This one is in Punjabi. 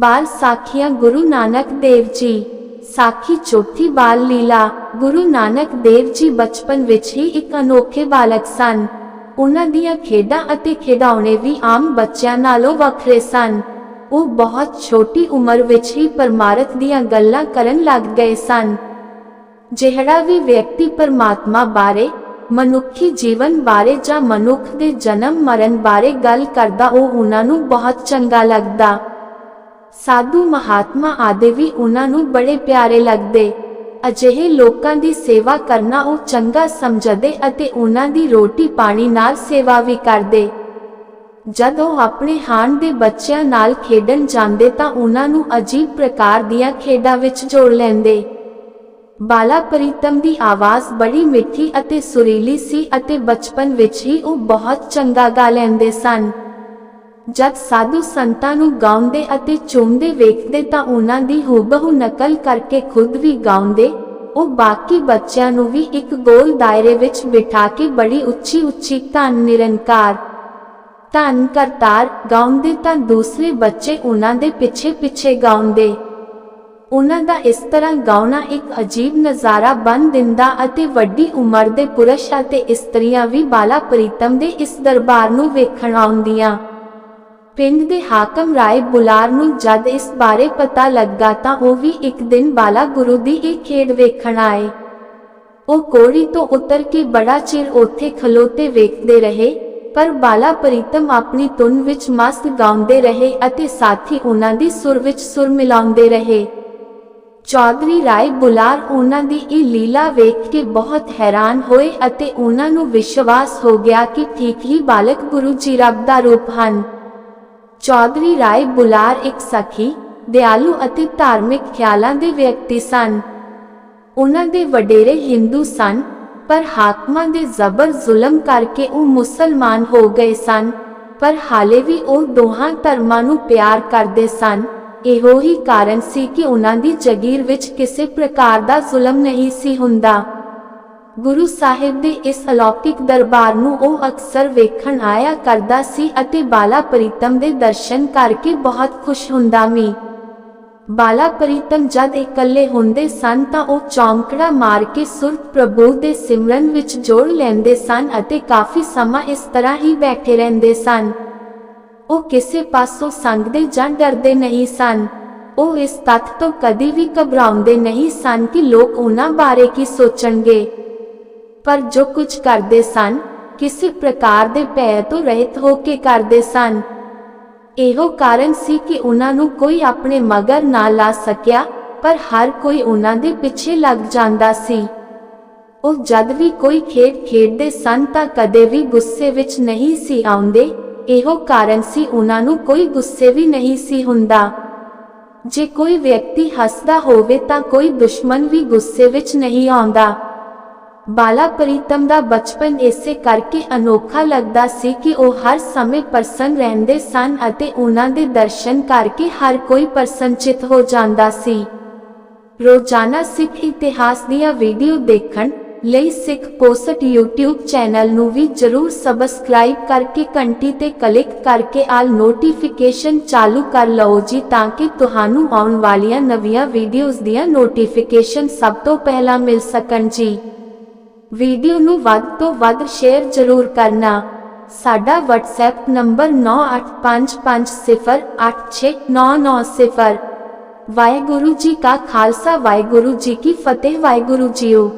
ਬਾਲ ਸਾਖੀਆਂ ਗੁਰੂ ਨਾਨਕ ਦੇਵ ਜੀ। ਸਾਖੀ ਚੌਥੀ ਬਾਲ ਲੀਲਾ, ਗੁਰੂ ਨਾਨਕ ਦੇਵ ਜੀ ਬਚਪਨ ਵਿੱਚ ਹੀ ਇੱਕ ਅਨੋਖੇ ਬਾਲਕ ਸਨ। ਉਹਨਾਂ ਦੀਆਂ ਖੇਡਾਂ ਅਤੇ ਖਿਡੌਣੇ ਵੀ ਆਮ ਬੱਚਿਆਂ ਨਾਲੋਂ ਵੱਖਰੇ ਸਨ। ਉਹ ਬਹੁਤ ਛੋਟੀ ਉਮਰ ਵਿੱਚ ਹੀ ਪਰਮਾਰਥ ਦੀਆਂ ਗੱਲਾਂ ਕਰਨ ਲੱਗ ਗਏ ਸਨ। ਜਿਹੜਾ ਵੀ ਵਿਅਕਤੀ ਪਰਮਾਤਮਾ ਬਾਰੇ, ਮਨੁੱਖੀ ਜੀਵਨ ਬਾਰੇ ਜਾਂ ਮਨੁੱਖ ਦੇ ਜਨਮ ਮਰਨ ਬਾਰੇ ਗੱਲ ਕਰਦਾ ਉਹ ਉਹਨਾਂ ਨੂੰ ਬਹੁਤ ਚੰਗਾ ਲੱਗਦਾ। ਸਾਧੂ ਮਹਾਤਮਾ ਆਦਿ ਵੀ ਉਹਨਾਂ ਨੂੰ ਬੜੇ ਪਿਆਰੇ ਲੱਗਦੇ। ਅਜਿਹੇ ਲੋਕਾਂ ਦੀ ਸੇਵਾ ਕਰਨਾ ਉਹ ਚੰਗਾ ਸਮਝਦੇ ਅਤੇ ਉਹਨਾਂ ਦੀ ਰੋਟੀ ਪਾਣੀ ਨਾਲ ਸੇਵਾ ਵੀ ਕਰਦੇ। ਜਦ ਉਹ ਆਪਣੇ ਹਾਣ ਦੇ ਬੱਚਿਆਂ ਨਾਲ ਖੇਡਣ ਜਾਂਦੇ ਤਾਂ ਉਹਨਾਂ ਨੂੰ ਅਜੀਬ ਪ੍ਰਕਾਰ ਦੀਆਂ ਖੇਡਾਂ ਵਿੱਚ ਜੋੜ ਲੈਂਦੇ। ਬਾਲਾ ਪ੍ਰੀਤਮ ਦੀ ਆਵਾਜ਼ ਬੜੀ ਮਿੱਠੀ ਅਤੇ ਸੁਰੀਲੀ ਸੀ ਅਤੇ ਬਚਪਨ ਵਿੱਚ ਹੀ ਉਹ ਬਹੁਤ ਚੰਗਾ ਗਾ ਲੈਂਦੇ ਸਨ। ਜਦ ਸਾਧੂ ਸੰਤਾਂ ਨੂੰ ਗਾਉਂਦੇ ਅਤੇ ਚੁੰਮਦੇ ਵੇਖਦੇ ਤਾਂ ਉਹਨਾਂ ਦੀ ਹੂਬਹੂ ਨਕਲ ਕਰਕੇ ਖੁਦ ਵੀ ਗਾਉਂਦੇ, ਉਹ ਬਾਕੀ ਬੱਚਿਆਂ ਨੂੰ ਵੀ ਇੱਕ ਗੋਲ ਦਾਇਰੇ ਵਿੱਚ ਬਿਠਾ ਕੇ ਬੜੀ ਉੱਚੀ ਉੱਚੀ ਧੰਨ ਨਿਰੰਕਾਰ, ਧੰਨ ਕਰਤਾਰ ਗਾਉਂਦੇ ਤਾਂ ਦੂਸਰੇ ਬੱਚੇ ਉਹਨਾਂ ਦੇ ਪਿੱਛੇ ਪਿੱਛੇ ਗਾਉਂਦੇ। ਉਹਨਾਂ ਦਾ ਇਸ ਤਰ੍ਹਾਂ ਗਾਉਣਾ ਇੱਕ ਅਜੀਬ ਨਜ਼ਾਰਾ ਬਣ ਦਿੰਦਾ ਅਤੇ ਵੱਡੀ ਉਮਰ ਦੇ ਪੁਰਸ਼ ਅਤੇ ਇਸਤਰੀਆਂ ਵੀ ਬਾਲਾ ਪ੍ਰੀਤਮ ਦੇ ਇਸ ਦਰਬਾਰ ਨੂੰ ਵੇਖਣ ਆਉਂਦੀਆਂ। ਪਿੰਡ ਦੇ ਹਾਕਮ ਰਾਏ ਬੁਲਾਰ ਨੂੰ ਜਦ ਇਸ ਬਾਰੇ ਪਤਾ ਲੱਗਾ ਤਾਂ ਉਹ ਵੀ ਇੱਕ ਦਿਨ ਬਾਲਾ ਗੁਰੂ ਦੀ ਇਹ ਖੇਡ ਵੇਖਣ ਆਏ। ਉਹ ਕੋੜੀ ਤੋਂ ਉਤਰ ਕੇ ਬੜਾ ਚਿਰ ਉੱਥੇ ਖਲੋਤੇ ਵੇਖਦੇ ਰਹੇ, ਪਰ ਬਾਲਾ ਪ੍ਰੀਤਮ ਆਪਣੀ ਧੁਨ ਵਿੱਚ ਮਸਤ ਗਾਉਂਦੇ ਰਹੇ ਅਤੇ ਸਾਥੀ ਉਹਨਾਂ ਦੀ ਸੁਰ ਵਿੱਚ ਸੁਰ ਮਿਲਾਉਂਦੇ ਰਹੇ। ਚੌਧਰੀ ਰਾਏ ਬੁਲਾਰ ਉਹਨਾਂ ਦੀ ਇਹ ਲੀਲਾ ਵੇਖ ਕੇ ਬਹੁਤ ਹੈਰਾਨ ਹੋਏ ਅਤੇ ਉਹਨਾਂ ਨੂੰ ਵਿਸ਼ਵਾਸ ਹੋ ਗਿਆ ਕਿ ਠੀਕ ਹੀ ਬਾਲਕ ਗੁਰੂ ਜੀ ਰੱਬ ਦਾ ਰੂਪ ਹਨ। ਚੌਧਰੀ ਰਾਏ ਬੁਲਾਰ ਇੱਕ ਸਖੀ, ਦਿਆਲੂ ਅਤੇ ਧਾਰਮਿਕ ਖਿਆਲਾਂ ਦੇ ਵਿਅਕਤੀ ਸਨ। ਉਹਨਾਂ ਦੇ ਵਡੇਰੇ ਹਿੰਦੂ ਸਨ, ਪਰ ਹਾਕਮਾਂ ਦੇ ਜ਼ਬਰ ਜ਼ੁਲਮ ਕਰਕੇ ਉਹ ਮੁਸਲਮਾਨ ਹੋ ਗਏ ਸਨ। ਪਰ ਹਾਲੇ ਵੀ ਉਹ ਦੋਹਾਂ ਧਰਮਾਂ ਨੂੰ ਪਿਆਰ ਕਰਦੇ ਸਨ। ਇਹੋ ਹੀ ਕਾਰਨ ਸੀ ਕਿ ਉਹਨਾਂ ਦੀ ਜਗੀਰ ਵਿੱਚ ਕਿਸੇ ਪ੍ਰਕਾਰ ਦਾ ਜ਼ੁਲਮ ਨਹੀਂ ਸੀ ਹੁੰਦਾ। ਗੁਰੂ ਸਾਹਿਬ ਦੇ ਇਸ ਅਲੌਕਿਕ ਦਰਬਾਰ ਨੂੰ ਉਹ ਅਕਸਰ ਵੇਖਣ ਆਇਆ ਕਰਦਾ ਸੀ ਅਤੇ ਬਾਲਾ ਪ੍ਰੀਤਮ ਦੇ ਦਰਸ਼ਨ ਕਰਕੇ ਬਹੁਤ ਖੁਸ਼ ਹੁੰਦਾ ਵੀ ਬਾਲਾ ਪ੍ਰੀਤਮ ਜਦ ਇਕੱਲੇ ਹੁੰਦੇ ਸਨ ਤਾਂ ਉਹ ਚੌਂਕੜਾ ਮਾਰ ਕੇ ਸੁਰਤ ਪ੍ਰਭੂ ਦੇ ਸਿਮਰਨ ਵਿੱਚ ਜੋੜ ਲੈਂਦੇ ਸਨ ਅਤੇ ਕਾਫੀ ਸਮਾਂ ਇਸ ਤਰ੍ਹਾਂ ਹੀ ਬੈਠੇ ਰਹਿੰਦੇ ਸਨ। ਉਹ ਕਿਸੇ ਪਾਸੋਂ ਸੰਗਦੇ ਜਾਂ ਡਰਦੇ ਨਹੀਂ ਸਨ। ਉਹ ਇਸ ਤੱਥ ਤੋਂ ਕਦੀ ਵੀ ਘਬਰਾਉਂਦੇ ਨਹੀਂ ਸਨ ਕਿ ਲੋਕ ਉਹਨਾਂ ਬਾਰੇ ਕੀ ਸੋਚਣਗੇ। ਪਰ ਜੋ ਕੁਝ ਕਰਦੇ ਸਨ, ਕਿਸੇ ਪ੍ਰਕਾਰ ਦੇ ਭੈ ਤੋਂ ਰਹਿਤ ਹੋ ਕੇ ਕਰਦੇ ਸਨ। ਇਹੋ ਕਾਰਨ ਸੀ ਕਿ ਉਹਨਾਂ ਨੂੰ ਕੋਈ ਆਪਣੇ ਮਗਰ ਨਾ ਲਾ ਸਕਿਆ, ਪਰ ਹਰ ਕੋਈ ਉਹਨਾਂ ਦੇ ਪਿੱਛੇ ਲੱਗ ਜਾਂਦਾ ਸੀ। ਉਹ ਜਦ ਵੀ ਕੋਈ ਖੇਡ ਖੇਡਦੇ ਸਨ ਤਾਂ ਕਦੇ ਵੀ ਗੁੱਸੇ ਵਿੱਚ ਨਹੀਂ ਸੀ ਆਉਂਦੇ, ਇਹੋ ਕਾਰਨ ਸੀ ਉਹਨਾਂ ਨੂੰ ਕੋਈ ਗੁੱਸੇ ਵੀ ਨਹੀਂ ਸੀ ਹੁੰਦਾ। ਜੇ ਕੋਈ ਵਿਅਕਤੀ ਹੱਸਦਾ ਹੋਵੇ ਤਾਂ ਕੋਈ ਦੁਸ਼ਮਣ ਵੀ ਗੁੱਸੇ ਵਿੱਚ ਨਹੀਂ ਆਉਂਦਾ। ਬਾਲਾ ਪ੍ਰੀਤਮ ਦਾ ਬਚਪਨ ਇਸੇ ਕਰਕੇ ਅਨੋਖਾ ਲੱਗਦਾ ਸੀ ਕਿ ਉਹ ਹਰ ਸਮੇਂ ਪ੍ਰਸੰਨ ਰਹਿੰਦੇ ਸਨ ਅਤੇ ਉਹਨਾਂ ਦੇ ਦਰਸ਼ਨ ਕਰਕੇ ਹਰ ਕੋਈ ਪ੍ਰਸੰਨਚਿਤ ਹੋ ਜਾਂਦਾ ਸੀ। ਰੋਜ਼ਾਨਾ ਸਿੱਖ ਇਤਿਹਾਸ ਦੀਆਂ ਵੀਡੀਓ ਦੇਖਣ ਲਈ ਸਿੱਖ ਪੋਸਟ YouTube ਚੈਨਲ ਨੂੰ ਵੀ ਜਰੂਰ ਸਬਸਕ੍ਰਾਈਬ ਕਰਕੇ ਘੰਟੀ ਤੇ ਕਲਿੱਕ ਕਰਕੇ ਆਲ ਨੋਟੀਫਿਕੇਸ਼ਨ ਚਾਲੂ ਕਰ ਲਓ ਜੀ ਤਾਂ ਕਿ ਤੁਹਾਨੂੰ ਆਉਣ ਵਾਲੀਆਂ ਨਵੀਆਂ ਵੀਡੀਓਜ਼ ਦੀਆਂ ਨੋਟੀਫਿਕੇਸ਼ਨ ਸਭ ਤੋਂ ਪਹਿਲਾਂ ਮਿਲ ਸਕਣ ਜੀ। ਵੀਡੀਓ ਨੂੰ ਵੱਧ ਤੋਂ ਵੱਧ ਸ਼ੇਅਰ ਜ਼ਰੂਰ ਕਰਨਾ। ਸਾਡਾ WhatsApp ਨੰਬਰ 9855086990 ਵਾਹਿਗੁਰੂ ਜੀ ਕਾ ਖਾਲਸਾ, ਵਾਹਿਗੁਰੂ ਜੀ ਕੀ ਫਤਿਹ, ਵਾਹਿਗੁਰੂ ਜੀਓ।